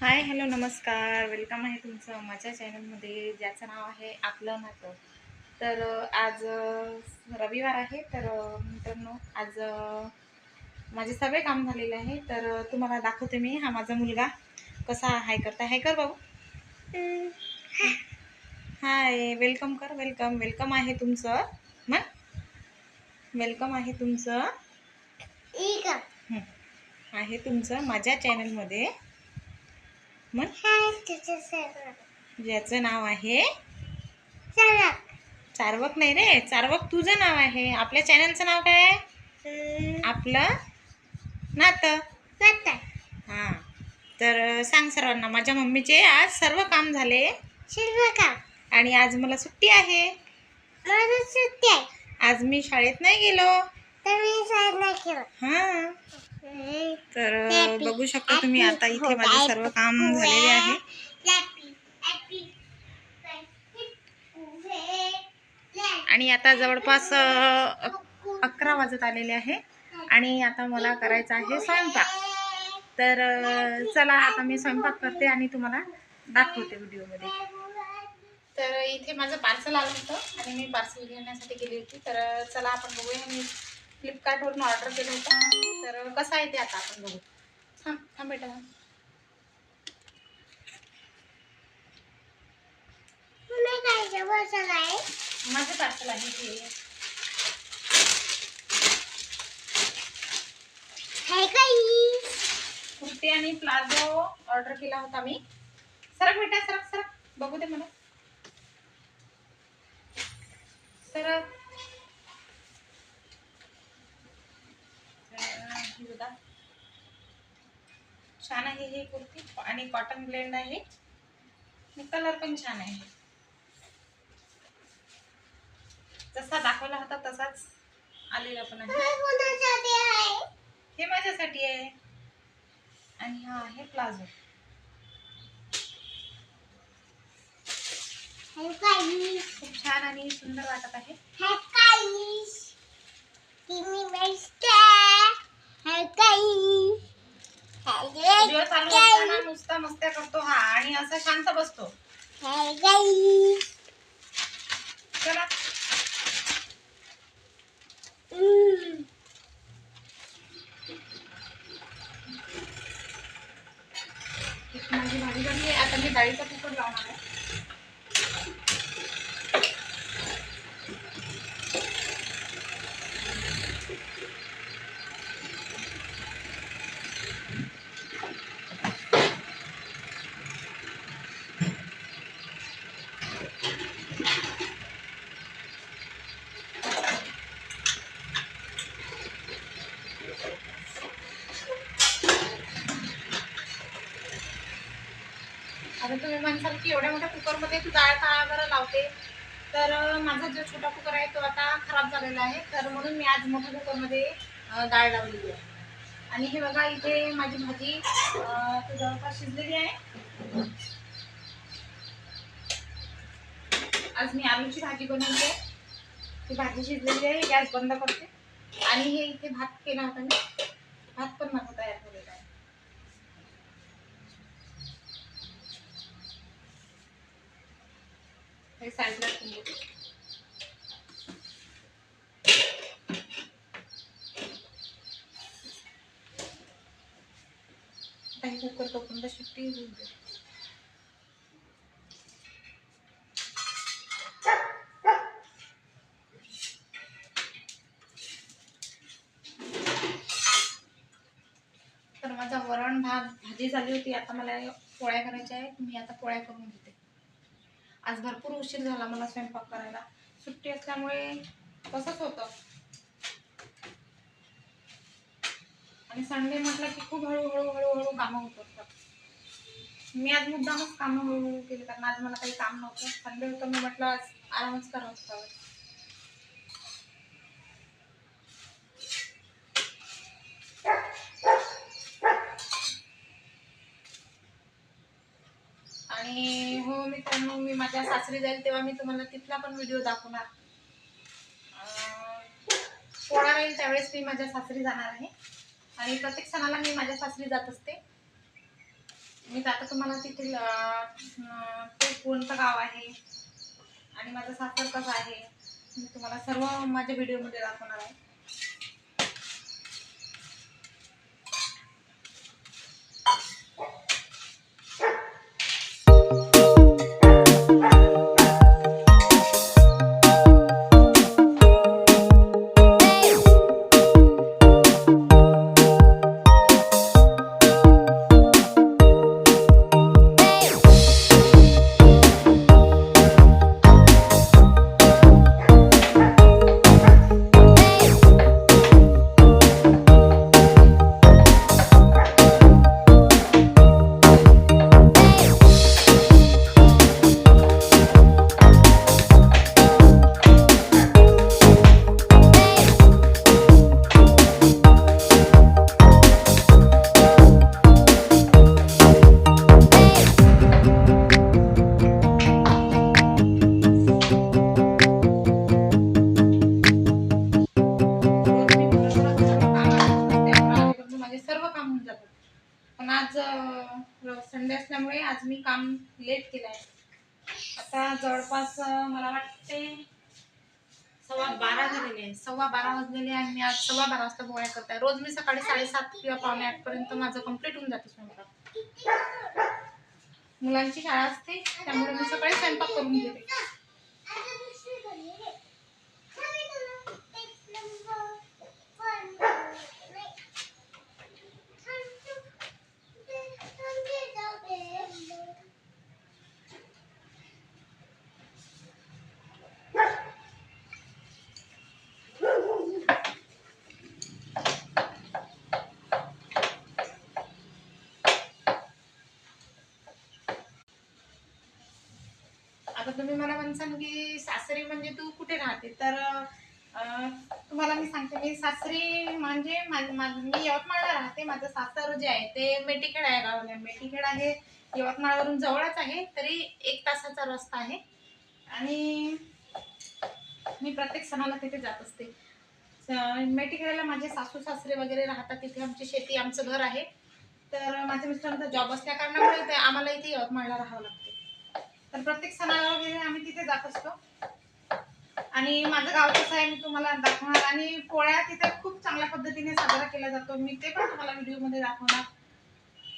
Hi hello नमस्कार. Welcome आहे तुमचं माझ्या चॅनलमध्ये ज्याचं नाव आहे आपलं नातं. तर आज रविवार आहे. तर मित्रांनो आज माझे सगळे काम झालेले आहे. तर तुम्हाला दाखवते मी. हा माझा मुलगा कसा हाय करता हाय. कर बाबू. हाय वेलकम कर. वेलकम वेलकम आहे तुमचं. मग? वेलकम आहे तुमचं. आहे तुमचं माझ्या चॅनलमध्ये मग? ज्याचं नाव आहे? चारवक नाही रे चारवक तुझं नाव आहे. आपल्या चॅनलचं नाव काय आहे? आपलं नातं. हां. तर सांग सर्वांना माझ्या मम्मीचे आज सर्व काम झाले. आणि आज मला सुट्टी आहे. आज मी शाळेत नाही गेलो. हां. तर बघू शकता तुम्ही आता इथे माझे सर्व काम झालेले आहे. आणि आता जवळपास अकरा वाजत आलेले आहे. आणि आता मला करायचा आहे स्वयंपाक. तर चला आता मी स्वयंपाक करते आणि तुम्हाला दाखवते व्हिडिओमध्ये. तर इथे माझं पार्सल आलं होतं आणि मी पार्सल घेण्यासाठी गेली होती. तर चला आपण बघूया मी फ्लिपकार्टवरून ऑर्डर केलं होतं. तर कसं आहे ते आता आपण बघू. थांब थांब बेटा. माझं पार्सल आहे ते कुर्ती आणि प्लाझो ऑर्डर केला होता मी. सरक बेटा सरक सरक. बघू दे मला. सरक. हे बघा. छान आहे ही कुर्ती आणि कॉटन ब्लेंड आहे. कलर पण छान आहे. जसा दाखवला होता तसाच आलेला पण आहे. हे माझ्यासाठी आहे. आणि हा आहे प्लाझो. खूप छान आणि सुंदर वाटत आहे. व्हिडिओ चालू असताना नुसता मस्त्या करतो हा आणि असा शांत बसतो. चला. माझी भाजी झाली आहे आता मी डाळीचा कुकर लावणार आहे. आता तुम्ही म्हणसाल की एवढ्या मोठ्या कुकरमध्ये तू डाळ का बरं लावते. तर माझा जो छोटा कुकर आहे तो आता खराब झालेला आहे. तर म्हणून मी आज मोठ्या कुकरमध्ये डाळ लावलेली आहे. आणि हे बघा इथे माझी भाजी जवळपास शिजलेली आहे. आज मी आलूची भाजी बनवली आहे ती भाजी शिजलेली आहे गॅस बंद करते. आणि हे इथे भात केला होता मी. भात पण माझा तयार झालेला आहे हे साईडला ठेवून कुकर तोपर्यंत शिट्टी होऊ दे. तर माझा वरण भात भाजी झाली होती. आता मला पोळ्या करायच्या आहेत. मी आता पोळ्या करून घेते. आज भरपूर उशीर झाला मला स्वयंपाक करायला. सुट्टी असल्यामुळे तसंच होतं. आणि संडे म्हटलं की खूप हळूहळू हळूहळू कामं होत असतात मी आज मुद्दामच कामं हळूहळू केली कारण आज मला काही काम नव्हतं. संडे होतं मी म्हटलं आज आरामच करावं होता आणि हो मित्रांनो मी माझ्या सासरी जाईल तेव्हा मी तुम्हाला तिथला पण व्हिडिओ दाखवणार. पोळा राहील त्यावेळेस मी माझ्या सासरी जाणार आहे. आणि प्रत्येक सणाला मी माझ्या सासरी जात असते. मी आता तुम्हाला तिथे ते कोणतं गाव आहे आणि माझं सासर कसं आहे. मी तुम्हाला सर्व माझ्या व्हिडिओमध्ये दाखवणार आहे. आता जवळपास मला वाटते सव्वा बारा झालेले आहे सव्वा बारा वाजलेले आहे आणि मी आज सव्वा बारा वाजता पोळ्या करते रोज मी सकाळी साडेसात किंवा पावणे आठ पर्यंत माझं कंप्लीट होऊन जाते स्वयंपाक. मुलांची शाळा असते त्यामुळे मी सकाळी स्वयंपाक करून घेते. आता तुम्ही मला म्हणसान की सासरी म्हणजे तू कुठे राहते? तर तुम्हाला मी सांगते मी सासरी म्हणजे मा- मी यवतमाळला राहते. माझं सासर जे आहे ते मेटीखेड आहे गावाला. मेटीखेड आहे यवतमाळवरून जवळच आहे तरी एक तासाचा रस्ता आहे. आणि मी प्रत्येक सणाला तिथे जात असते. मेटीखेड्याला माझे सासू सासरे वगैरे राहतात. तिथे आमची शेती आमचं घर आहे. तर माझ्या मिस्टरांचा जॉब असल्या कारणामुळे ते आम्हाला इथे यवतमाळला राहावं लागते. तर प्रत्येक सणाला वगैरे आम्ही तिथे जात असतो. आणि माझं गाव कसं आहे मी तुम्हाला दाखवणार. आणि पोळ्या तिथे खूप चांगल्या पद्धतीने साजरा केला जातो. मी ते पण तुम्हाला व्हिडिओमध्ये दाखवणार.